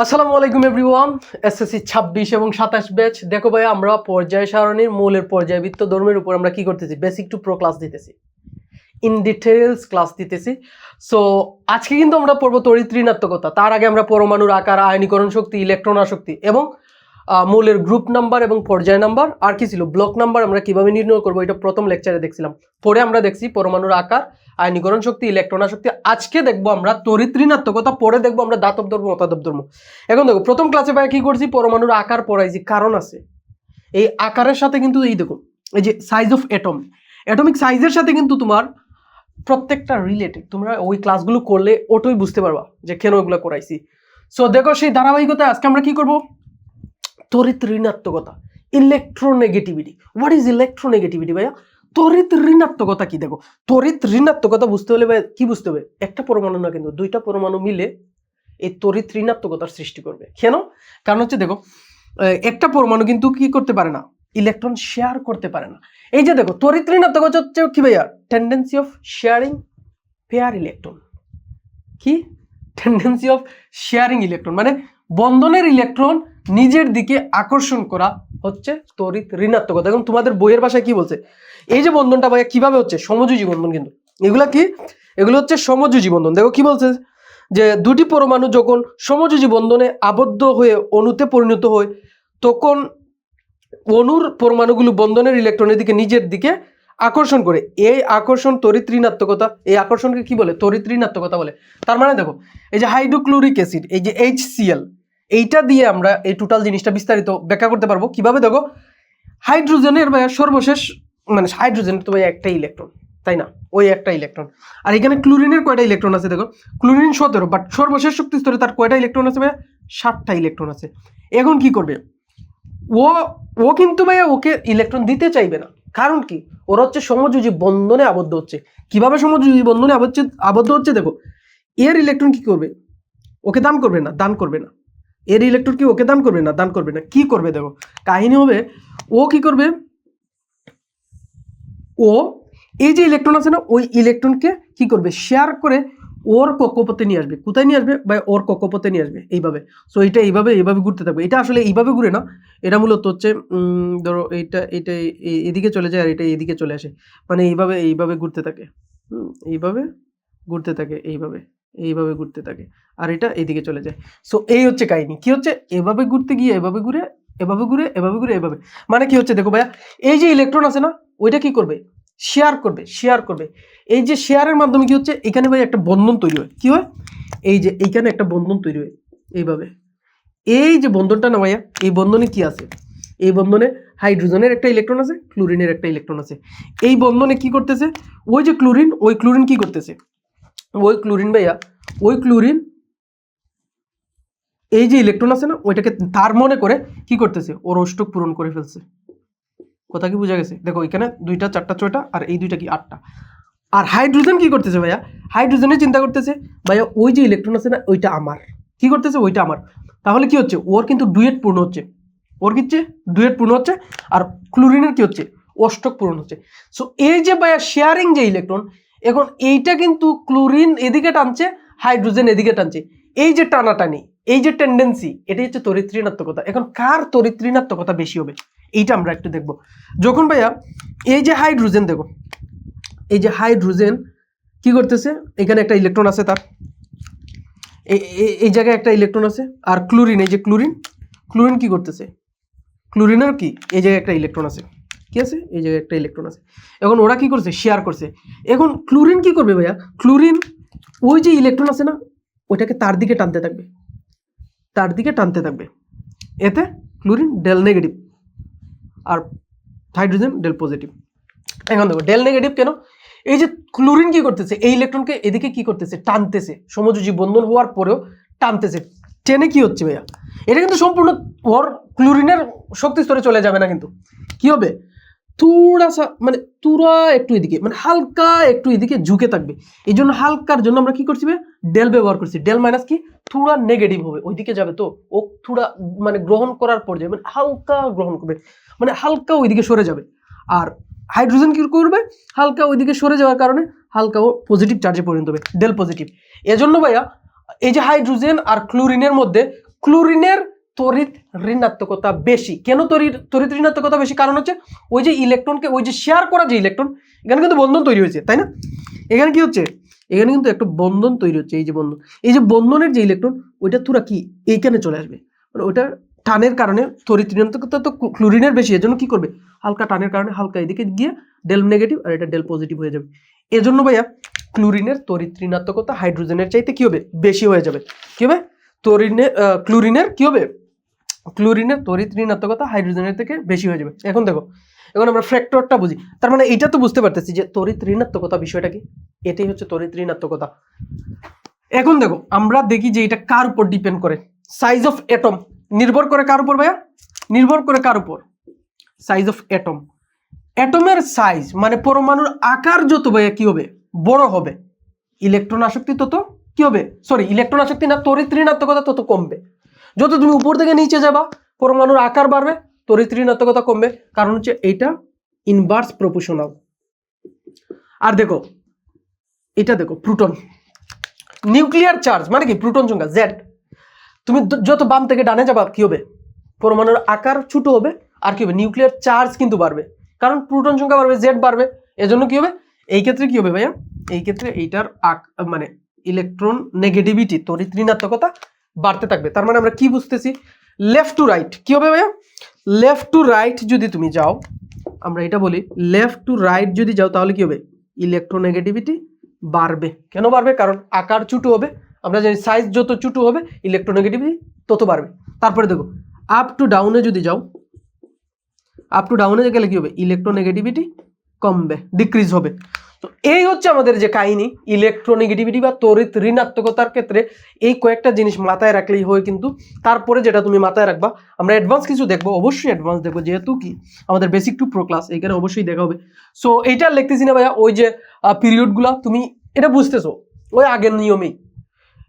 আসসালামু আলাইকুম everyone, SSC ছাব্বিশ এবং সাতাশ ব্যাচ। দেখো ভাই, আমরা পর্যায় সারণীর মূলের পর্যায়বৃত্ত ধর্মের উপর আমরা কি করতেছি? বেসিক টু প্রো ক্লাস দিতেছি। ইন ডিটেলস ক্লাস দিতেছি। সো আজকে কিন্তু আমরা পড়ব তড়িৎ তার আগে আমরা পরমাণুর আকার, আয়নীকরণ শক্তি, ইলেকট্রন আসক্তি এবং মৌলের গ্রুপ নাম্বার এবং পর্যায় নাম্বার আর কি ছিল? ব্লক নাম্বার আমরা কীভাবে নির্ণয় করব? এটা প্রথম লেকচারে দেখছিলাম। পরে আমরা দেখছি পরমাণুর আকার, আয়নীকরণ শক্তি ইলেকট্রন শক্তি। আজকে দেখব আমরা তড়িৎ ঋণাত্মকতা, পরে দেখব আমরা দাতব ধর্ম অতাদব ধর্ম। এখন দেখো, প্রথম ক্লাসে ভাই কি করছি? পরমাণুর আকার পড়াইছি কারণ আছে। এই আকারের সাথে কিন্তু এই দেখো, এই যে সাইজ অফ অ্যাটম অ্যাটমিক সাইজের সাথে কিন্তু তোমার প্রত্যেকটা রিলেটেড তোমরা ওই ক্লাসগুলো করলে ওটাই বুঝতে পারবা যে কেন ওইগুলো করাইছি। সো দেখো সেই ধারাবাহিকতায় আজকে আমরা কি করব? তড়িৎ ঋণাত্মকতা ইলেকট্রোনেগেটিভিটি হোয়াট ইজ ইলেকট্রোনেগেটিভিটি ভাইয়া? তড়িৎ ঋণাত্মকতা কি দেখো? তড়িৎ ঋণাত্মকতা বুঝতে হলে ভাই কি বুঝতে হবে? একটা পরমাণু না কিন্তু দুইটা পরমাণু মিলে এই তড়িৎ ঋণাত্মকতার সৃষ্টি করবে। কেন? কারণ হচ্ছে দেখো একটা পরমাণু কিন্তু কি করতে পারে না? ইলেকট্রন শেয়ার করতে পারে না। এই যে দেখো তড়িৎ ঋণাত্মকতা হচ্ছে কি ভাইয়া? Tendency of sharing pair electron কি? টেন্ডেন্সি অফ শেয়ারিং ইলেকট্রন মানে বন্ধনের ইলেকট্রন নিজের দিকে আকর্ষণ করা হচ্ছে তড়িৎ ঋণাত্মকতা। এবং তোমাদের বইয়ের ভাষায় কি বলছে? এই যে বন্ধনটা ভাইয়া, কীভাবে হচ্ছে? সমযোজী বন্ধন কিন্তু। এগুলা কি? এগুলো হচ্ছে সমযোজী বন্ধন। দেখো কি বলছে? যে দুটি পরমাণু যখন সমযোজী বন্ধনে আবদ্ধ হয়ে অণুতে পরিণত হয়, তখন অণুর পরমাণুগুলো বন্ধনের ইলেকট্রনের দিকে নিজের দিকে আকর্ষণ করে। এই আকর্ষণ তড়িৎ ঋণাত্মকতা, এই আকর্ষণকে কি বলে? তড়িৎ ঋণাত্মকতা বলে। তার মানে দেখো, এই যে হাইড্রোক্লোরিক অ্যাসিড, এই যে এইচ এইটা দিয়ে আমরা এই টোটাল জিনিসটা বিস্তারিত ব্যাখ্যা করতে পারব। কীভাবে দেখো? হাইড্রোজেনের ভাইয়া সর্বশেষ মানে হাইড্রোজেন তো ভাই একটা ইলেকট্রন, তাই না? ওই একটা ইলেকট্রন। আর এখানে ক্লোরিনের কয়টা ইলেকট্রন আছে দেখো? ক্লোরিন সতেরো বাট সর্বশেষ শক্তি স্তরে তার কয়টা ইলেকট্রন আছে ভাইয়া? ষাটটা ইলেকট্রন আছে। এখন কি করবে? ও ও কিন্তু ভাইয়া ওকে ইলেকট্রন দিতে চাইবে না। কারণ কি? ওরা হচ্ছে সমযোজী বন্ধনে আবদ্ধ হচ্ছে। কীভাবে সমযোজী বন্ধনে আবদ্ধ আবদ্ধ হচ্ছে দেখো, এর ইলেকট্রন কি করবে? ওকে দান করবে না, দান করবে না। এর ইলেকট্রন কি ওকে দান করবে না দান করবে না? কি করবে দেখো? কাহিনী হবে, ও কি করবে? ও, এই যে ইলেকট্রন আছে না, ওই ইলেকট্রনকে কি করবে? শেয়ার করে ওর কক্ষপথে নিয়ে আসবে। কোথায় নিয়ে আসবে? বা ওর কক্ষপথে নিয়ে আসবে, এইভাবে। সো এটা এইভাবে এইভাবে ঘুরতে থাকবে। এটা আসলে এইভাবে ঘুরে না, এটা মূলত হচ্ছে ধরো এইটা এইটা এদিকে চলে যায় আর এটা এদিকে চলে আসে। মানে এইভাবে এইভাবে ঘুরতে থাকে। এইভাবে ঘুরতে থাকে, এইভাবে। এইভাবে ঘুরতে থাকে। আর এটা এইদিকে চলে যায়। সো এই হচ্ছে কাহিনী। কি হচ্ছে? এভাবে ঘুরতে গিয়ে এভাবে ঘুরে এভাবে ঘুরে এভাবে ঘুরে, এভাবে। মানে কি হচ্ছে দেখো ভাইয়া? এই যে ইলেকট্রন আছে না, ওইটা কি করবে? শেয়ার করবে শেয়ার করবে। এই যে শেয়ারের মাধ্যমে কি হচ্ছে? এখানে ভাই একটা বন্ধন তৈরি হয়। কি হয়? এই যে এইখানে একটা বন্ধন তৈরি হয়। এইভাবে। এই যে বন্ধনটা না ভাইয়া, এই বন্ধনে কি আছে? এই বন্ধনে হাইড্রোজেনের একটা ইলেকট্রন আছে ক্লোরিনের একটা ইলেকট্রন আছে। এই বন্ধনে কি করতেছে? ওই যে ক্লোরিন ওই ক্লোরিন কি করতেছে? ওই ক্লোরিন ভাইয়া, ওই ক্লোরিন, এই যে ইলেকট্রন আছে না, ওইটাকে তার মনে করে কি করতেছে? ওর অষ্টক পূরণ করে ফেলছে। কথা কি বোঝা গেছে? দেখো, এখানে দুইটা, চারটা, ছয়টা, আর এই দুইটা কি আটটা? আর হাইড্রোজেন কি করতেছে ভাইয়া? হাইড্রোজেনের চিন্তা করতেছে, ভাইয়া, ওই যে ইলেকট্রন আছে না, ওইটা আমার। কি করতেছে? ওইটা আমার। তাহলে কি হচ্ছে? ওর কিন্তু ডুয়েট পূর্ণ হচ্ছে। ওর কি হচ্ছে? ডুয়েট পূর্ণ হচ্ছে, আর ক্লোরিনের কি হচ্ছে? অষ্টক পূরণ হচ্ছে। সো এই যে ভাইয়া শেয়ারিং যে ইলেকট্রন এখন এইটা কিন্তু ক্লোরিন এদিকে টানছে, হাইড্রোজেন এদিকে টানছে। এই যে টানাটানি, এই যে টেন্ডেন্সি, এটাই হচ্ছে তড়িৎ ঋণাত্মকতা এখন কার তড়িৎ ঋণাত্মকতা বেশি হবে? এইটা আমরা একটু দেখব। যখন ভাইয়া, এই যে হাইড্রোজেন দেখো, এই যে হাইড্রোজেন কি করতেছে? এখানে একটা ইলেকট্রন আছে তার। এই জায়গায় একটা ইলেকট্রন আছে, আর ক্লোরিন, এই যে ক্লোরিন ক্লোরিন কি করতেছে? ক্লোরিনের কি, এই জায়গায় একটা ইলেকট্রন আছে। কি আছে? এই জায়গায় একটা ইলেকট্রন আছে। এখন ওরা কি করছে? শেয়ার করছে। এখন ক্লোরিন কি করবে ভাইয়া? ক্লোরিন ওই যে ইলেকট্রন আছে না, ওইটাকে তার দিকে টানতে থাকবে। তার দিকে টানতে থাকবে। এতে ক্লোরিন ডেল নেগেটিভ আর হাইড্রোজেন ডেল পজিটিভ এখন দেখো ডেল নেগেটিভ কেন? এই যে ক্লোরিন কি করতেছে? এই ইলেকট্রনকে এদিকে কি করতেছে? টানতেছে। সমযোজী বন্ধন হওয়ার পরেও টানতেছে। টেনে কি হচ্ছে ভাইয়া? এটা কিন্তু সম্পূর্ণ ওর ক্লোরিনের শক্তি স্তরে চলে যাবে না কিন্তু। কি হবে? তুড়া সা- মানে তুরা একটু এদিকে মানে হালকা একটু এদিকে ঝুঁকে থাকবে। এই জন্য হালকার জন্য আমরা কি করছি? ডেল ব্যবহার করছি। ডেল মাইনাস কি? থুড়া নেগেটিভ হবে, ওইদিকে যাবে তো? ও থুড়া মানে গ্রহণ করার পর্যায়ে মানে হালকা গ্রহণ করবে মানে হালকা ওইদিকে সরে যাবে। আর হাইড্রোজেন কি করবে? হালকা ওইদিকে সরে যাওয়ার কারণে হালকা ও পজিটিভ চার্জে পরিণত হবে ডেল পজিটিভ এজন্য ভাইয়া, এই যে হাইড্রোজেন আর ক্লোরিনের মধ্যে ক্লোরিনের তড়িৎ ঋণাত্মকতা বেশি। কেন তড়িৎ তড়িৎ ঋণাত্মকতা বেশি? কারণ হচ্ছে ওই যে ইলেকট্রনকে ওই যে শেয়ার করা যে ইলেকট্রন এখানে কিন্তু বন্ধন তৈরি হয়েছে, তাই না? এখানে কি হচ্ছে? এখানে কিন্তু একটা বন্ধন তৈরি হচ্ছে, এই যে বন্ধন। এই যে বন্ধনের যে ইলেকট্রন ওইটা তোরা কি এইখানে চলে আসবে? মানে ওইটা টানের কারণে তড়িৎ ঋণাত্মকতা তো ক্লোরিনের বেশি, এজন্য কি করবে? হালকা টানের কারণে হালকা এদিকে গিয়ে ডেল নেগেটিভ আর এটা ডেল পজিটিভ হয়ে যাবে। এজন্য ভাইয়া ক্লোরিনের তড়িৎ ঋণাত্মকতা হাইড্রোজেনের চাইতে কি হবে? বেশি হয়ে যাবে। কি হবে? তরিনের ক্লোরিনের কি হবে? ক্লোরিনের তড়িৎ ঋণাত্মকতা হাইড্রোজেনের থেকে বেশি হয়ে যাবে। এখন দেখো, এখন আমরা ফ্র্যাক্টরটা বুঝি। তার মানে এটা তো বুঝতে পারতেছি যে তড়িৎ ঋণাত্মকতা বিষয়টা কি? এটাই হচ্ছে তড়িৎ ঋণাত্মকতা। এখন দেখো, আমরা দেখি যে এটা কার উপর ডিপেন্ড করে? সাইজ অফ অ্যাটম নির্ভর করে কার উপর ভাইয়া? নির্ভর করে কার উপর? সাইজ অফ অ্যাটম অ্যাটমের সাইজ মানে পরমাণুর আকার যত ভাইয়া কি হবে? বড় হবে। ইলেকট্রন আসক্তি তত কি হবে? সরি ইলেকট্রন আসক্তি না, তড়িৎ ঋণাত্মকতা তত কমবে। যত তুমি উপর থেকে নিচে যাবা, পরমাণুর আকার বাড়বে তড়িৎ ঋণাত্মকতা কমবে। কারণ হচ্ছে এইটা ইনভার্স প্রপোশনাল আর দেখো, এটা দেখো প্রোটন নিউক্লিয়ার চার্জ মানে কি? প্রোটন সংখ্যা জেড তুমি যত বাম থেকে ডানে যাবা, কি হবে? পরমাণুর আকার ছোট হবে, আর কি হবে? নিউক্লিয়ার চার্জ কিন্তু বাড়বে। কারণ প্রোটন সংখ্যা বাড়বে জেড বাড়বে, এজন্য কি হবে? এই ক্ষেত্রে কি হবে ভাইয়া? এই ক্ষেত্রে এইটার মানে ইলেকট্রন নেগেটিভিটি তড়িৎ ঋণাত্মকতা বাড়তে থাকবে। তার মানে আমরা কি বুঝতেছি? লেফট টু রাইট কি হবে ভাইয়া? লেফট টু রাইট যদি তুমি যাও, আমরা এটা বলি লেফট টু রাইট যদি যাও, তাহলে কি হবে? ইলেকট্রোনেগেটিভিটি বাড়বে। কেন বাড়বে? কারণ আকার ছোটো হবে। আমরা জানি সাইজ যত ছোটো হবে ইলেকট্রোনেগেটিভিটি তত বাড়বে। তারপরে দেখো আপ টু ডাউনে যদি যাও আপ টু ডাউনে গেলে কি হবে? ইলেকট্রোনেগেটিভিটি কমবে ডিক্রিজ হবে। তো এই হচ্ছে আমাদের যে কাহিনী ইলেকট্রোনেগেটিভিটি বা তড়িৎ ঋণাত্মকতার ক্ষেত্রে এই কয়েকটা জিনিস মাথায় রাখলেই হয় কিন্তু তারপরে যেটা তুমি মাথায় রাখবা, আমরা অ্যাডভান্স কিছু দেখব, অবশ্যই অ্যাডভান্স দেখব, যেহেতু কি আমাদের বেসিক টু প্রো ক্লাস এইখানে অবশ্যই দেখা হবে। সো এইটা লিখতেছি না ভাইয়া, ওই যে পিরিয়ডগুলো তুমি এটা বুঝতেছো, ওই আগের নিয়মেই।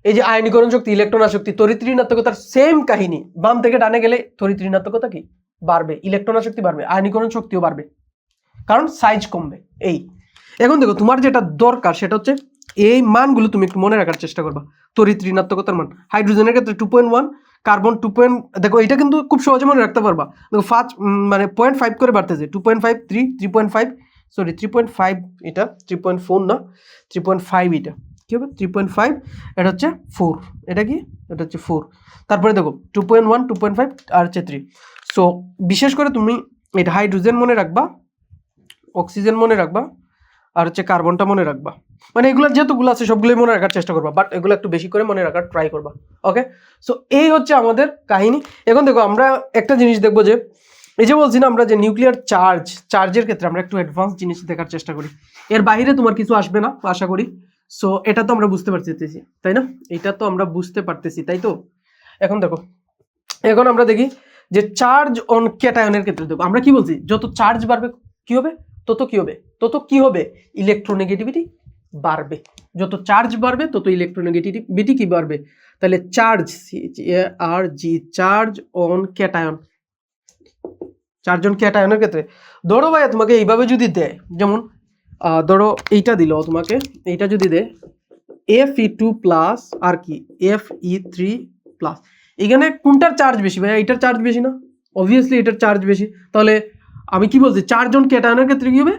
এই যে আয়নীকরণ শক্তি ইলেকট্রন আসক্তি, তড়িৎ ঋণাত্মকতার সেম কাহিনী, বাম থেকে ডানে গেলে তড়িৎ ঋণাত্মকতা কি? বাড়বে ইলেকট্রন আসক্তি বাড়বে, আয়নীকরণ শক্তিও বাড়বে, কারণ সাইজ কমবে, এই। এখন দেখো, তোমার যেটা দরকার সেটা হচ্ছে এই মানগুলো তুমি একটু মনে রাখার চেষ্টা করবা। তড়িৎ ঋণাত্মকতার মান, হাইড্রোজেনের ক্ষেত্রে two point one carbon two point দেখো এটা কিন্তু খুব সহজে মনে রাখতে পারবা। দেখো ফার্স্ট মানে পয়েন্ট ফাইভ করে বাড়তেছে two point five three three point five sorry three point five এটা থ্রি পয়েন্ট ফোর না থ্রি পয়েন্ট ফাইভ এটা। কী হবে? থ্রি পয়েন্ট ফাইভ এটা হচ্ছে ফোর এটা কি? এটা হচ্ছে ফোর তারপরে দেখো two point one two point five আর হচ্ছে থ্রি সো বিশেষ করে তুমি এটা হাইড্রোজেন মনে রাখবা অক্সিজেন মনে রাখবা আর হচ্ছে কার্বনটা মনে রাখবা। মানে এগুলো যেহেতুগুলো আছে, সবগুলোই মনে রাখার চেষ্টা করবা বাট এগুলো একটু বেশি করে মনে রাখার ট্রাই করবা ওকে সো এই হচ্ছে আমাদের কাহিনী। এখন দেখো, আমরা একটা জিনিস দেখব যে, এই যে বলছি না আমরা যে নিউক্লিয়ার চার্জ চার্জের ক্ষেত্রে আমরা একটু অ্যাডভান্স জিনিস দেখার চেষ্টা করি। এর বাইরে তোমার কিছু আসবে না, আশা করি। সো এটা তো আমরা বুঝতে পারতেছি, তাই না? এটা তো আমরা বুঝতে পারতেছি, তাই তো? এখন দেখো, এখন আমরা দেখি যে চার্জ অন ক্যাটায়নের ক্ষেত্রে দেখো, আমরা কি বলছি? যত চার্জ বাড়বে, কি হবে? তত কি হবে? তত কি হবে? ইলেকট্রোনেগেটিভিটি বাড়বে। যত চার্জ বাড়বে, তত ইলেকট্রোনেগেটিভিটি কি বাড়বে? তাহলে চার্জ আর জি charge on cation charge on ক্যাটায়নের ক্ষেত্রে, ধরো ভাইয়া তোমাকে এইভাবে যদি দেয়, যেমন ধরো এইটা দিল তোমাকে, এইটা যদি দেয় এফ ই টু প্লাস আর কি এফ ই থ্রি প্লাস এখানে কোনটার চার্জ বেশি ভাইয়া? এটার চার্জ বেশি না? অবভিয়াসলি এটার চার্জ বেশি। তাহলে আমি কি বলছি? চারজন ক্যাটায়নের ক্ষেত্রে কি হবে?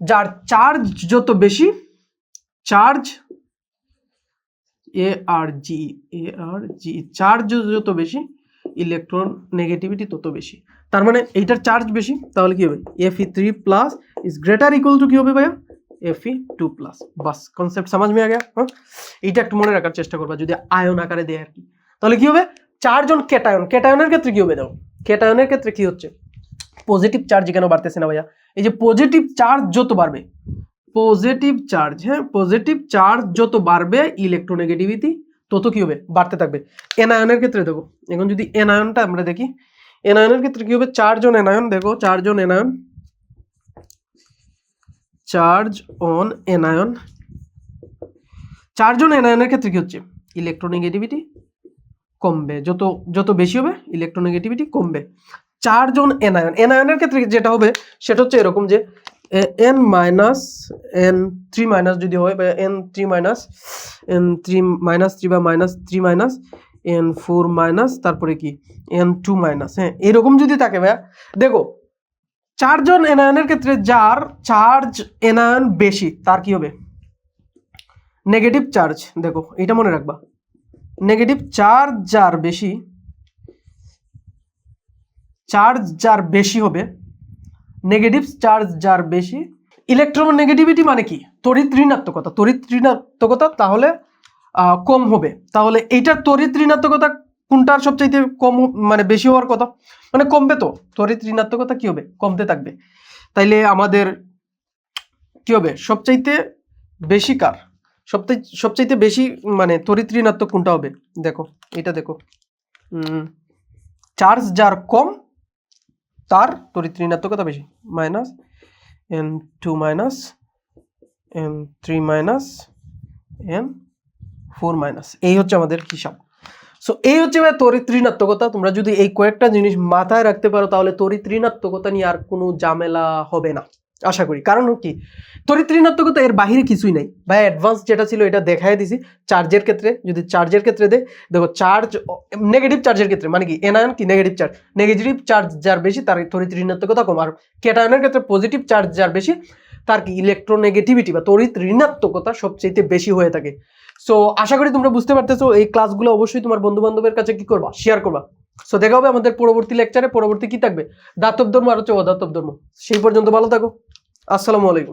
যার চার্জ যত বেশি চার্জ এ আর জি এ আর জি চার্জ যত বেশি ইলেকট্রন নেগেটিভিটি তত বেশি। তার মানে এইটার চার্জ বেশি, তাহলে কি হবে? F E three plus is greater equal to কি হবে ভাইয়া? এফ ই টু প্লাস বাস কনসেপ্ট সমাজ মে আ গয়া হ্যাঁ? এইটা একটু মনে রাখার চেষ্টা করবা, যদি আয়ন আকারে দেয় আর কি। তাহলে কি হবে? চারজন ক্যাটায়ন ক্যাটায়নের ক্ষেত্রে কি হবে দাও ক্যাটায়নের ক্ষেত্রে কি হচ্ছে? পজিটিভ চার্জ কেন বাড়তেছে না ভাইয়া? এই যে পজিটিভ চার্জ যত বাড়বে পজিটিভ চার্জ হ্যাঁ পজিটিভ চার্জ যত বাড়বে ইলেকট্রোনেগেটিভিটি তত কি হবে? বাড়তে থাকবে। এনায়নের ক্ষেত্রে দেখো, এখন যদি এনায়নটা আমরা দেখি, এনায়নের ক্ষেত্রে কি হবে? চারজন এনায়ন, দেখো চারজন এনায়ন চার্জ অন এনায়ন চারজন এনায়নের ক্ষেত্রে কি হচ্ছে? ইলেকট্রোনেগেটিভিটি কমবে। যত যত বেশি হবে ইলেকট্রোনেগেটিভিটি কমবে। চারজন এনায়ন এনায়নের ক্ষেত্রে যেটা হবে, সেটা হচ্ছে এরকম যে N minus, N three minus যদি হয়, বা N three minus, N three minus three বা minus three minus, N four minus, তারপরে কি? N two minus. হ্যাঁ এরকম যদি থাকে ভাইয়া। দেখো, চারজন এনায়নের ক্ষেত্রে যার চার্জ এনায়ন বেশি, তার কি হবে? নেগেটিভ চার্জ, দেখো এটা মনে রাখবা। নেগেটিভ চার্জ যার বেশি চার্জ যার বেশি হবে নেগেটিভ চার্জ যার বেশি ইলেকট্রোনেগেটিভিটি মানে কি? তড়িৎ ঋণাত্মকতা। তড়িৎ ঋণাত্মকতা তাহলে কম হবে। তাহলে এইটার তড়িৎ ঋণাত্মকতা কোনটার সবচাইতে কম মানে বেশি হওয়ার কথা? মানে কমবে তো। তড়িৎ ঋণাত্মকতা কি হবে? কমতে থাকবে। তাইলে আমাদের কি হবে? সবচাইতে বেশি কার? সবচাইতে সবচাইতে বেশি মানে তড়িৎ ঋণাত্মক কোনটা হবে? দেখো, এটা দেখো। চার্জ যার কম তার তড়িৎ ঋণাত্মকতা বেশি। Minus N two minus N three minus N four minus. এই হচ্ছে আমাদের হিসাব। সো এই হচ্ছে ভাই তড়িৎ ঋণাত্মকতা। তোমরা যদি এই কয়েকটা জিনিস মাথায় রাখতে পারো, তাহলে তড়িৎ ঋণাত্মকতা নিয়ে আর কোনো ঝামেলা হবে না। আশা করি। কারণ কি, তড়িৎ ঋণাত্মকতা এর বাহিরে কিছুই নাই। ভাই অ্যাডভান্স যেটা ছিল এটা দেখাই দিছি। চার্জের ক্ষেত্রে, যদি চার্জের ক্ষেত্রে দে দেখো চার্জ নেগেটিভ চার্জের ক্ষেত্রে মানে কি, এনায়ন কি নেগেটিভ চার্জ নেগেটিভ চার্জ যার বেশি, তার তড়িৎ ঋণাত্মকতা কম। আর ক্যাটায়নের ক্ষেত্রে পজিটিভ চার্জ যার বেশি, তার কি ইলেকট্রোনেগেটিভিটি বা তড়িৎ ঋণাত্মকতা সবচেয়ে বেশি হয়ে থাকে। সো আশা করি তোমরা বুঝতে পারতেছো, এই ক্লাসগুলো অবশ্যই তোমার বন্ধু বান্ধবের কাছে কি করবা? শেয়ার করবা। সো দেখা হবে আমাদের পরবর্তী লেকচারে পরবর্তী কি থাকবে? দাতব ধর্ম আর হচ্ছে অদাতব ধর্ম। সেই পর্যন্ত ভালো থাকো। আসসালামু আলাইকুম।